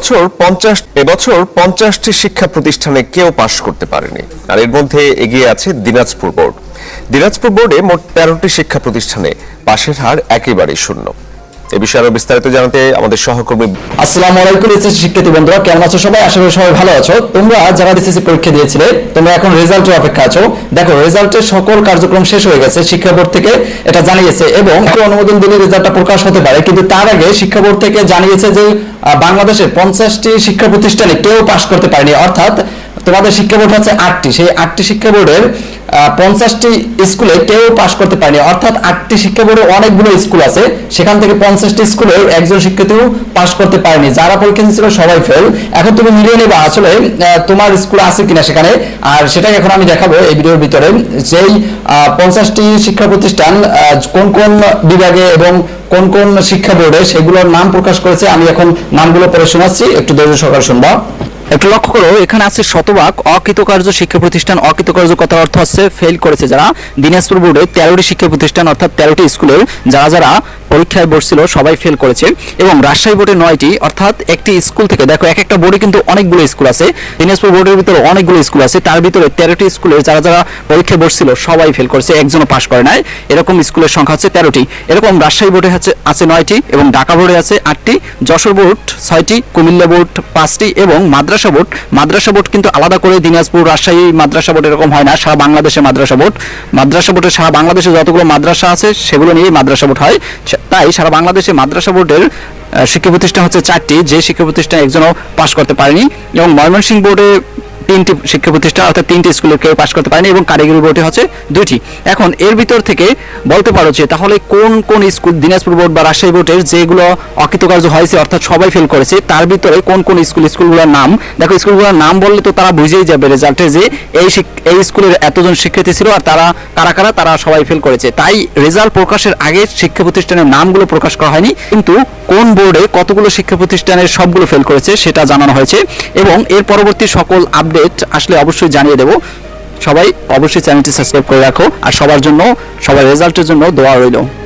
এবছর পঞ্চাশ, এবছর পঞ্চাশটি শিক্ষা প্রতিষ্ঠানে কেউ পাশ করতে পারেনি। আর এর মধ্যে এগিয়ে আছে দিনাজপুর বোর্ড। দিনাজপুর বোর্ডে মোট তেরোটি শিক্ষা প্রতিষ্ঠানে পাশের হার একেবারেই শূন্য। এ বিষয়ে আরও বিস্তারিত আমাদের সহকর্মী আসসালামু আলাইকুম এসএসসি শিক্ষার্থী বন্ধুরা কেমন আছো সবাই? আশা করি সবাই ভালো আছো। তোমরা যারা এসএসসি পরীক্ষা দিয়েছিলে তোমরা এখন রেজাল্টের অপেক্ষা আছো। দেখো রেজাল্টের সকল কার্যক্রম শেষ হয়ে গেছে শিক্ষা বোর্ড থেকে এটা জানিয়েছে এবং অনুমোদন দিলে রেজাল্টটা প্রকাশ হতে পারে। কিন্তু তার আগে শিক্ষা বোর্ড থেকে জানিয়েছে যে আহ, বাংলাদেশের পঞ্চাশটি শিক্ষা প্রতিষ্ঠানে কেউ পাশ করতে পারেনি। অর্থাৎ তোমাদের শিক্ষা বোর্ড হচ্ছে আটটি। সেই আটটি শিক্ষা বোর্ডের পঞ্চাশটি স্কুলে কেউ পাশ করতে পারেনি। অর্থাৎ আটটি শিক্ষা বোর্ডে অনেকগুলো স্কুল আছে। সেখান থেকে পঞ্চাশটি স্কুলে একজন শিক্ষার্থীও পাশ করতে পারেনি। যারা পরীক্ষা দিয়েছিল, সবাই ফেল এখন তুমি মিলিয়ে নেবা আসলে তোমার স্কুল আছে কিনা সেখানে। আর সেটাই এখন আমি দেখাবো এই ভিডিওর ভিতরে। যেই পঞ্চাশটি শিক্ষা প্রতিষ্ঠান কোন কোন বিভাগে এবং কোন কোন শিক্ষা বোর্ডে সেগুলোর নাম প্রকাশ করেছে, আমি এখন নামগুলো পড়ে শোনাচ্ছি। একটু ধৈর্য সহকারে শুনবা। একটু লক্ষ্য করো, এখানে আছে শতভাগ অকৃতকার্য শিক্ষা প্রতিষ্ঠান। অকৃতকার্য কথার অর্থ হচ্ছে ফেল করেছে যারা। দিনাজপুর বোর্ডে তেরোটি শিক্ষা প্রতিষ্ঠান, অর্থাৎ তেরোটি স্কুলের, যারা যারা পরীক্ষায় বসছিল সবাই ফেল করেছে। এবং রাজশাহী বোর্ডে নয়টি, অর্থাৎ একটি স্কুল থেকে, দেখো, এক একটা বোর্ডে কিন্তু অনেকগুলো স্কুল আছে। দিনাজপুর বোর্ডের ভিতরে অনেকগুলো স্কুল আছে। তার ভিতরে তেরোটি স্কুলে যারা যারা পরীক্ষায় বসছিল সবাই ফেল করেছে, একজনও পাশ করে নাই। এরকম স্কুলের সংখ্যা হচ্ছে তেরোটি। এরকম রাজশাহী বোর্ডে হচ্ছে, আছে নয়টি এবং ঢাকা বোর্ডে আছে আটটি, যশোর বোর্ড ছয়টি, কুমিল্লা বোর্ড পাঁচটি এবং মাদ্রাসা বোর্ড মাদ্রাসা বোর্ড কিন্তু আলাদা করে দিনাজপুর, রাজশাহী মাদ্রাসা বোর্ড এরকম হয় না, সারা বাংলাদেশে মাদ্রাসা বোর্ড মাদ্রাসা বোর্ডে সারা বাংলাদেশে যতগুলো মাদ্রাসা আছে, সেগুলো নিয়েই মাদ্রাসা বোর্ড হয়। তাই সারা বাংলাদেশে মাদ্রাসা বোর্ডের শিক্ষা প্রতিষ্ঠান হচ্ছে চারটি। যে শিক্ষা প্রতিষ্ঠান একজনও পাশ করতে পারেনি। এবং ময়মনসিংহ বোর্ডে তিনটি শিক্ষা প্রতিষ্ঠান, অর্থাৎ তিনটি স্কুলে কেউ পাশ করতে পারেনি এবং কারিগরি বোর্ডে হচ্ছে দুইটি। এখন এর ভিতর থেকে বলতে পারো যে তাহলে কোন কোন স্কুল, দিনাজপুর বোর্ড বা রাজশাহী বোর্ডের যেগুলো অকৃতকার্য হয়েছে, অর্থাৎ সবাই ফেল করেছে, তার ভিতরে কোন কোন স্কুল, স্কুলগুলোর নাম? দেখো, স্কুলগুলোর নাম বললে তো তারা বুঝেই যাবে রেজাল্টে যে এই এই স্কুলের এতজন শিক্ষার্থী ছিল আর তারা, কারা কারা, তারা সবাই ফেল করেছে। তাই রেজাল্ট প্রকাশের আগে শিক্ষা প্রতিষ্ঠানের নামগুলো প্রকাশ করা হয়নি, কিন্তু কোন বোর্ডে কতগুলো শিক্ষা প্রতিষ্ঠানের সবগুলো ফেল করেছে সেটা জানানো হয়েছে এবং এর পরবর্তী সকল আপডেট আসলে অবশ্যই জানিয়ে দেব। সবাই অবশ্যই চ্যানেলটি সাবস্ক্রাইব করে রাখো আর সবার জন্য, সবার রেজাল্টের জন্য দোয়া রইল।